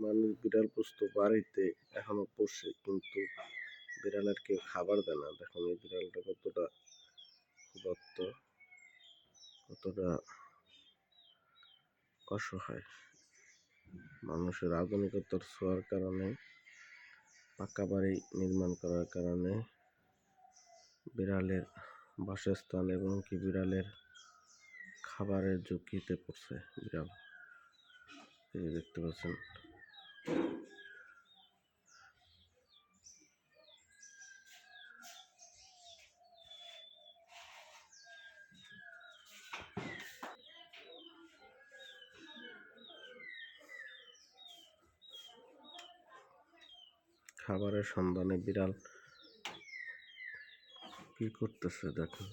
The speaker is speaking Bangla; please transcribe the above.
মানুষ বিড়াল পুষতো বাড়িতে এখনও পোষে, কিন্তু বিড়ালের কেউ খাবার দেয় না। দেখুন এই বিড়ালটা কতটা দত্ত কতটা অসহায়। মানুষের আধুনিকতার ছোঁয়ার কারণে, পাকা বাড়ি নির্মাণ করার কারণে বিড়ালের বাসস্থান এবং কি বিড়ালের খাবারের ঝুঁকিতে পড়ছে বিড়াল। এই দেখতে পাচ্ছেন খাবারের সন্ধানে বিড়াল কি করতেছে দেখুন।